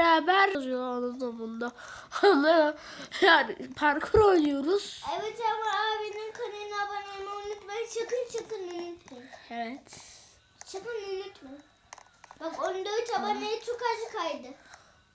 beraber yazıyor anlamında. Ama yani parkur oynuyoruz. Evet ama abinin kanalına abone olmayı unutmayın. Sakın sakın unutmayın. Evet. Sakın unutmayın. Bak 14 aboneye çok az kaydı.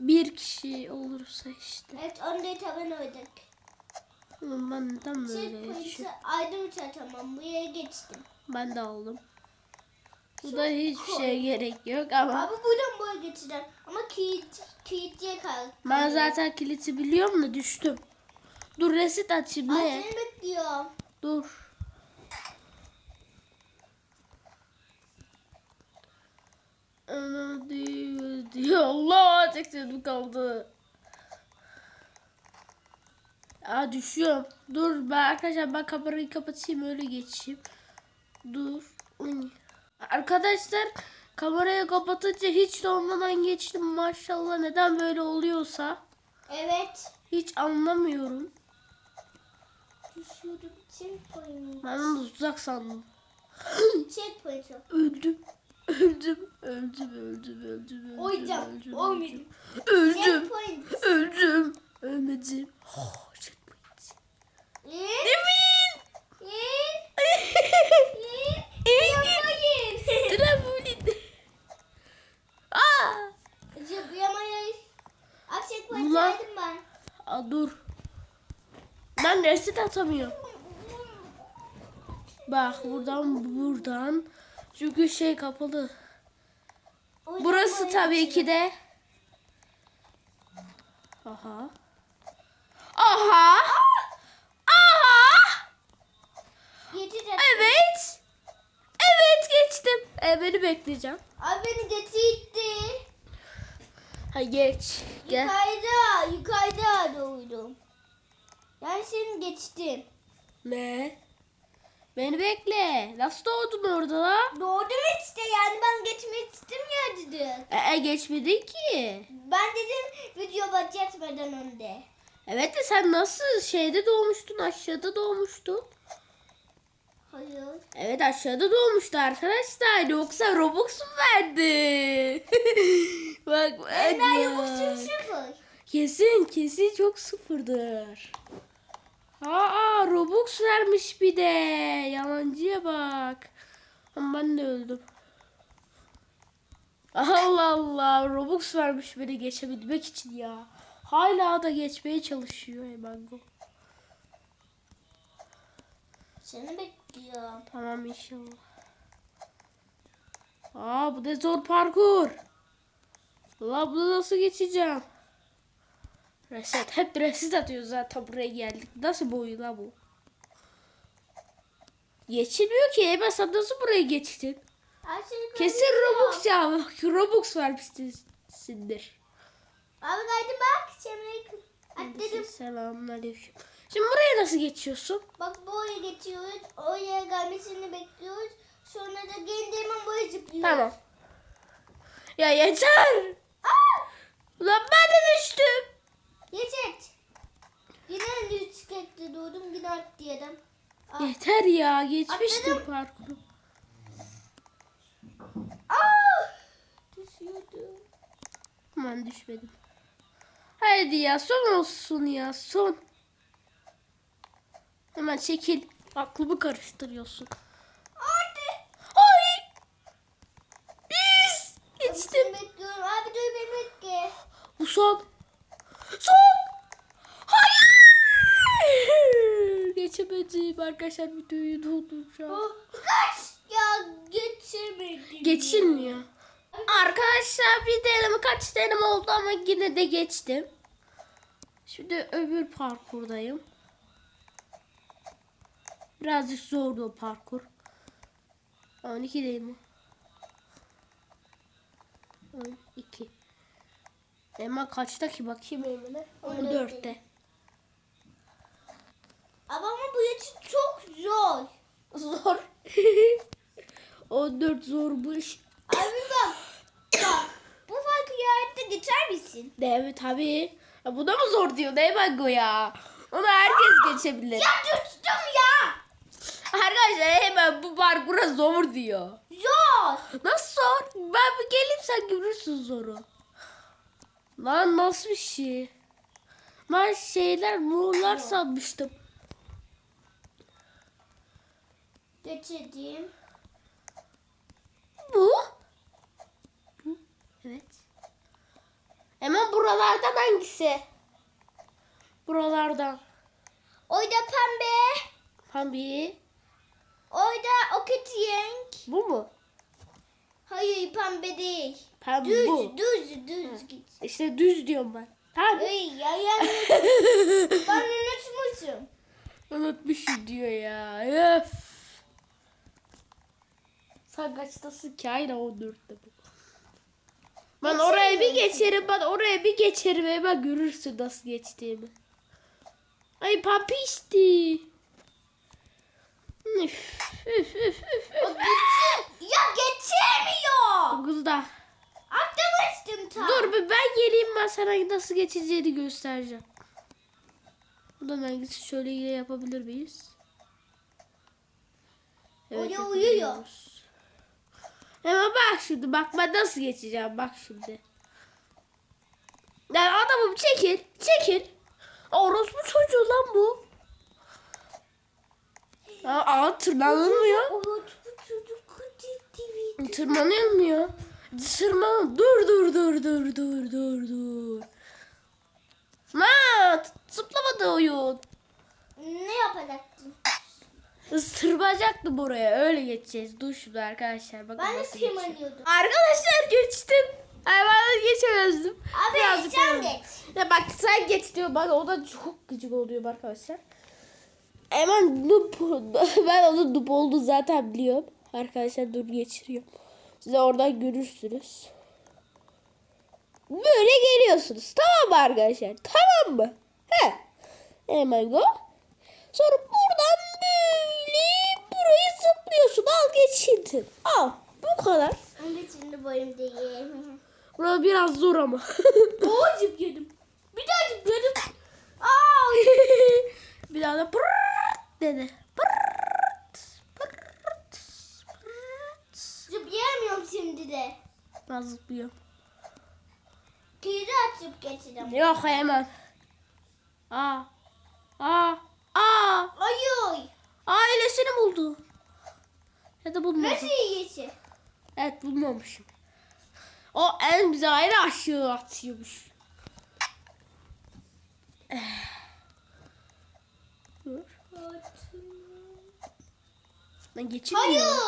Bir kişi olursa işte. Evet 14 abone. Oğlum ben neden böyle Checkpoint'i yaşıyorum? aydın tamam. Buraya geçtim. Ben de aldım. Bu da hiçbir şeye gerek yok ama. Abi buradan buraya geçeceğim. Ama kilit, kilitliye kal. Ben zaten kiliti biliyorum da düştüm. Dur resit açayım Ay ne? seni bekliyorum. Dur. Ana diyor diyor. Allah tek canım kaldı. Aa düşüyorum. Dur ben arkadaşlar ben kamerayı kapatayım öyle geçeyim. Dur. Arkadaşlar kamerayı kapatınca hiç olmadan geçtim maşallah neden böyle oluyorsa Evet. hiç anlamıyorum. Düşüyordum. Checkpoint. Ben onu uzak sandım. Checkpoint. Öldüm. Öldüm. Öldüm. Öldüm. Öldüm. Öldüm. Oyacağım. öldüm. Öldüm. Checkpoint. Öldüm. Atamıyorum. Bak buradan buradan. Çünkü şey kapalı. Burası tabii ki de. Aha. Aha. Aha. Evet. Evet geçtim. E, beni bekleyeceğim. Abi beni getirdi. Ha geç. Gel. Yukarıda, yukarıda doğdum. Yani seni geçtim. Ne? Beni bekle. Nasıl doğdun orada la? Doğdum işte yani ben geçmek istemiyordum. E, e, geçmedin ki. Ben dedim video başlatmadan önce. Evet de sen nasıl şeyde doğmuştun aşağıda doğmuştun. Hayır. Evet aşağıda doğmuştu arkadaşlar. Yoksa Robux mu verdi? bak bak. Ben yokuşum sıfır. Kesin kesin çok sıfırdır. Aa Robux vermiş bir de. Yalancıya bak. Ama ben de öldüm. Allah Allah Robux vermiş beni geçebilmek için ya. Hala da geçmeye çalışıyor Emango. Seni bekliyorum. Tamam inşallah. Aa bu da zor parkur. La bunu nasıl geçeceğim? Reset. Hep reset atıyor zaten buraya geldik. Nasıl boyu la bu? Geçilmiyor ki. Eba sen nasıl buraya geçtin? Kesin. Robux ya. Bak, Robux vermişsindir. Abi kaydı bak. Seni atladım. Selamünaleyküm. Şimdi buraya nasıl geçiyorsun? Bak buraya geçiyoruz. Oraya gelmesini bekliyoruz. Sonra da geldi hemen buraya zıplıyoruz. Tamam. Ya yeter. Aa! Ulan ben de düştüm. Yeter. Yine üç kette doğdum yine atladım. Aa! Yeter ya. Geçmiştim Atladım. parkuru. Aa! Düşüyordum. Aman düşmedim. Haydi ya son olsun ya son. Hemen çekil. Aklımı karıştırıyorsun. Hadi. Ay. Yes. Geçtim. Bekliyorum. Abi dur beni bekle. Bu son. Son. Hayır. Geçemedim arkadaşlar videoyu durduracağım. Oh, Kaç. Ya geçemedim. Geçilmiyor. Arkadaşlar bir deneme kaç deneme oldu ama yine de geçtim. Şimdi öbür parkurdayım. Birazcık zordu o parkur. 12 değil mi? 12. Hemen kaçta ki bakayım Emine? 14'te. Ama, ama bu geçit çok zor. Zor. 14 zormuş. Abi bak. bak. Bu farkı yarattı geçer misin? Evet tabii. Ya bu da mı zor diyor? Ne bak o ya? Onu herkes geçebilir. Ya düştüm ya. Arkadaşlar hemen bu parkura zor diyor. Zor. Nasıl zor? Ben bir geleyim sen görürsün zoru. Lan nasıl bir şey? Ben şeyler morlar sanmıştım. Geçirdim. Bu? Bu. Evet. Hemen buralardan hangisi? Buralardan. Oyda pembe. Pembe. Oyda o kötü renk. Bu mu? Hayır pembe değil. Pembe Düz, bu. düz, düz git. İşte düz diyorum ben. Tamam. Ay ya ya. ben unutmuşum. Unutmuşum diyor ya. Öf. Sen kaçtasın ki? Aynen 14'te bu. Ben oraya bir geçerim, ben oraya bir geçerim hemen görürsün nasıl geçtiğimi. Ay papişti. Üf, üf, üf, üf, üf. geçir. Ya geçirmiyor. Dokuzda. Atlamıştım tam. Dur bir ben sana nasıl geçeceğini göstereceğim. Buradan hangisi şöyle yine yapabilir miyiz? Uyuyor, yapabiliyoruz. Hemen bak şimdi bak ben nasıl geçeceğim bak şimdi. Yani adamım çekil çekil. Orospu çocuğu lan bu. Aa, aa tırmanılmıyor. Evet çocuk kötü Tırmanılmıyor. Tırman. Dur dur dur dur dur dur dur. Lan zıplamadı oyun. Ne yapacaktın? Tırmanacaktım buraya. Öyle geçeceğiz. Dur şimdi arkadaşlar. Bakın Ben de nasıl geçiyor. Arkadaşlar geçtim. De geçemezdim. Abi Birazcık sen geç. Ya bak sen geç diyor. Bak o da çok gıcık oluyor arkadaşlar. Hemen noob. ben onun noob olduğunu zaten biliyorum. Arkadaşlar dur geçiriyorum. Size oradan görürsünüz. Böyle geliyorsunuz. Tamam mı arkadaşlar? Tamam mı? He. Hemen go. Sonra buradan böyle burayı zıplıyorsun. Al geçildin. Al. Bu kadar. De şimdi boyum değil. Burası biraz zor ama. Boğacık yedim. Bir daha yedim. Aa! bir daha da pırrt dedi. Pırrt, şimdi de. Ben zıplıyorum. Kilidi açıp geçeceğim. Yok hemen. Aa. Aa. Aa. Ayy. Ailesini buldu. Ya da bulmadı. Nasıl yiyesi? Evet bulmamışım. O en bize ayrı aşağı atıyormuş. Dur. Ben geçemiyorum.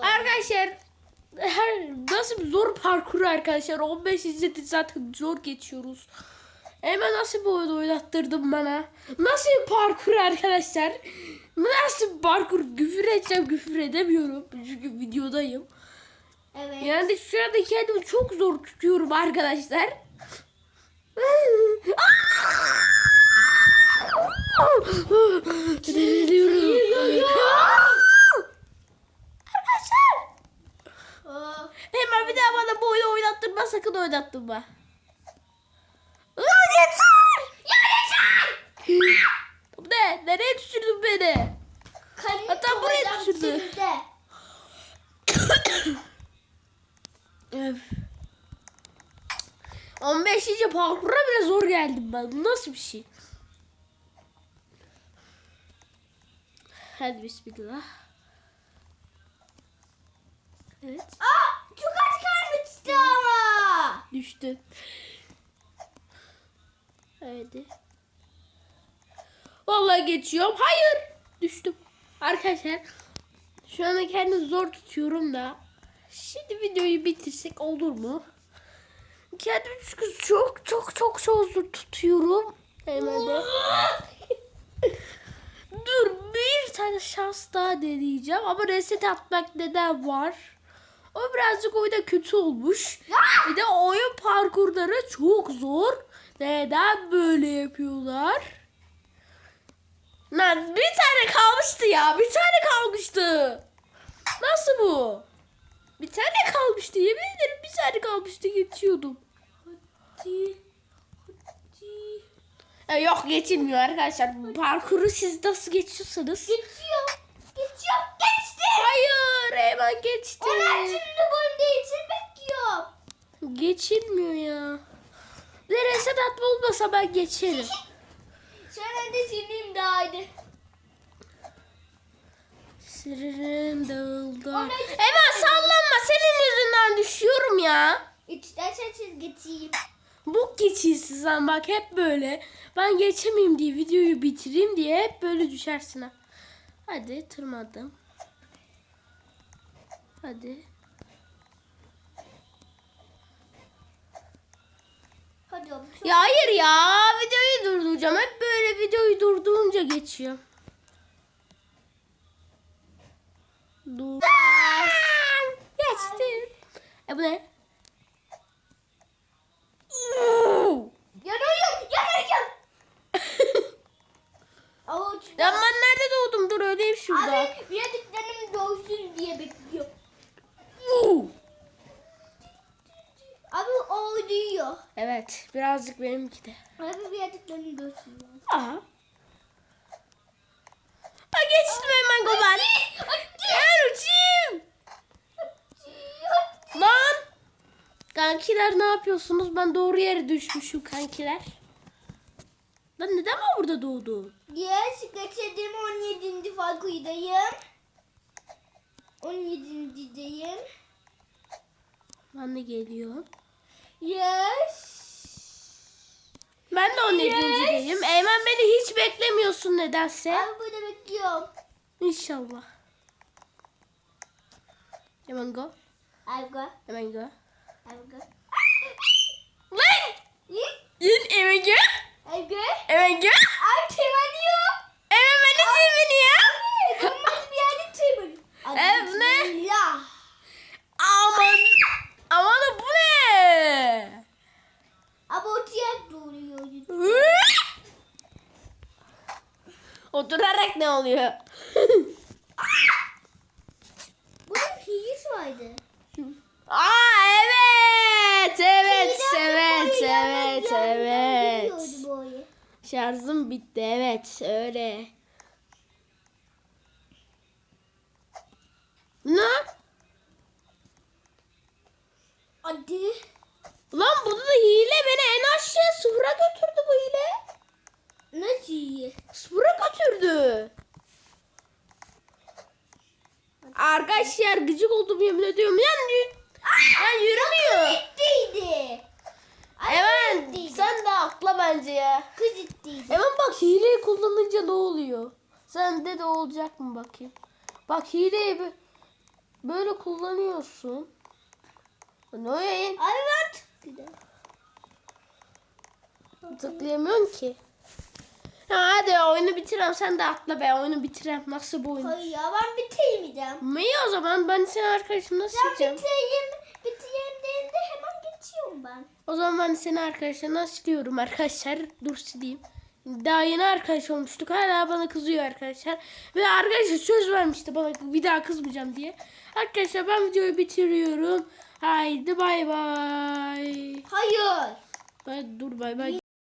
Hayır. Arkadaşlar her nasıl bir zor parkur arkadaşlar 15 izledi zaten zor geçiyoruz. Hemen nasıl bir oyun oynattırdın bana? Nasıl bir parkur arkadaşlar? Nasıl bir parkur? Küfür edeceğim küfür edemiyorum. Çünkü videodayım. Evet. Yani şu anda kendimi çok zor tutuyorum arkadaşlar. Deliriyorum. Arkadaşlar. Aa, Hemen bir daha bana bu oyunu oynattırma sakın oynattırma. Lan yeter! Ya yeter! ne? Nereye düşürdün beni? Kanı Hatta buraya düşürdü. Öf. 15. parkura bile zor geldim ben. Bu nasıl bir şey? Hadi bismillah. Evet. Aa, çok az kalmıştı ama. Düştü. Haydi. Vallahi geçiyorum. Hayır. Düştüm. Arkadaşlar şu anda kendimi zor tutuyorum da. Şimdi videoyu bitirsek olur mu? Kendimi çünkü çok çok çok çok zor tutuyorum. Hemen de. Dur bir tane şans daha deneyeceğim ama reset atmak neden var? O birazcık oyunda kötü olmuş. Bir de oyun parkurları çok zor. Neden böyle yapıyorlar? Lan bir tane kalmıştı ya. Bir tane kalmıştı. Nasıl bu? Bir tane kalmıştı. Yemin ederim bir tane kalmıştı. Geçiyordum. Hadi. Hadi. Ya yok geçilmiyor arkadaşlar. Parkuru siz nasıl geçiyorsanız. Geçiyor. Geçiyor. Geçti. Hayır hemen geçti. Onlar şimdi boyum için bekliyor. Geçilmiyor ya. Sedat olmasa ben geçerim. Sonra da sileyim daha iyi. Sırrım dağıldı. Hemen sallanma senin yüzünden düşüyorum ya. İstersen siz geçeyim. Bu geçişsiz lan bak hep böyle. Ben geçemeyeyim diye videoyu bitireyim diye hep böyle düşersin ha. Hadi tırmadım. Hadi. Hadi çok- Ya hayır ya videoyu durduracağım. Hep böyle videoyu durdurunca geçiyor. Dur. Geçtim. E bu ne? Yanıyorum, yanıyorum. Avuç. Ya ben doğdum? Dur öyleyim şurada. Abi biyadiklerim doğsun diye bekliyorum. Abi o uyuyor. Evet birazcık benimki de. Abi biyadiklerim doğsun. Aha. Ha geçtim hemen Goban. Gel uçayım. Lan. Kankiler ne yapıyorsunuz? Ben doğru yere düşmüşüm kankiler. Lan neden ben burada doğdum? Yes, geçedim 17. farkıydayım. 17.deyim. Ben de geliyorum. Yes. Ben de 17.deyim. Eymen beni hiç beklemiyorsun nedense. Abi burada bekliyorum. İnşallah. Hemen go. Abla, Hemen go. abla. Lan! İyi. Yine hemen Hemen go. Abi tırmanıyor. Hemen beni ya. Olmaz bir yerde tırmanıyor. Ev ne? Bismillah. Aman. Aman bu ne? Abi o tiyatro oluyor. Oturarak ne oluyor? Bunun hilesi vardı. Aa evet. Evet. Evet. Evet. Evet. Şarjım bitti. Evet. Öyle. Ne? Hadi. Lan bu da hile beni en aşağı sıfıra götürdü bu hile. Nasıl iyi? Sıfıra götürdü. Arkadaşlar gıcık oldum yemin ediyorum. Yani, y- yani yürümüyor. Gittiydi. Hemen sen de atla bence ya. Kız gittiydi. Hemen bak hileyi kullanınca ne oluyor? Sende de olacak mı bakayım? Bak hileyi bö- böyle kullanıyorsun. Ne? Abi ben tıkladım. Tıklayamıyorsun ki. Ha, hadi oyunu bitirem sen de atla be oyunu bitirem. Nasıl bu oyun? Hayır ya ben bitirmeyeceğim. İyi o zaman ben senin arkadaşım nasıl Ben sileceğim? bitireyim. Bitireyim dediğinde hemen geçiyorum ben. O zaman ben senin arkadaşlarına siliyorum arkadaşlar. Dur sileyim. Daha yeni arkadaş olmuştuk. Hala bana kızıyor arkadaşlar. Ve arkadaşlar söz vermişti bana bir daha kızmayacağım diye. Arkadaşlar ben videoyu bitiriyorum. Haydi bay bay. Hayır. Bay- Dur bay bay.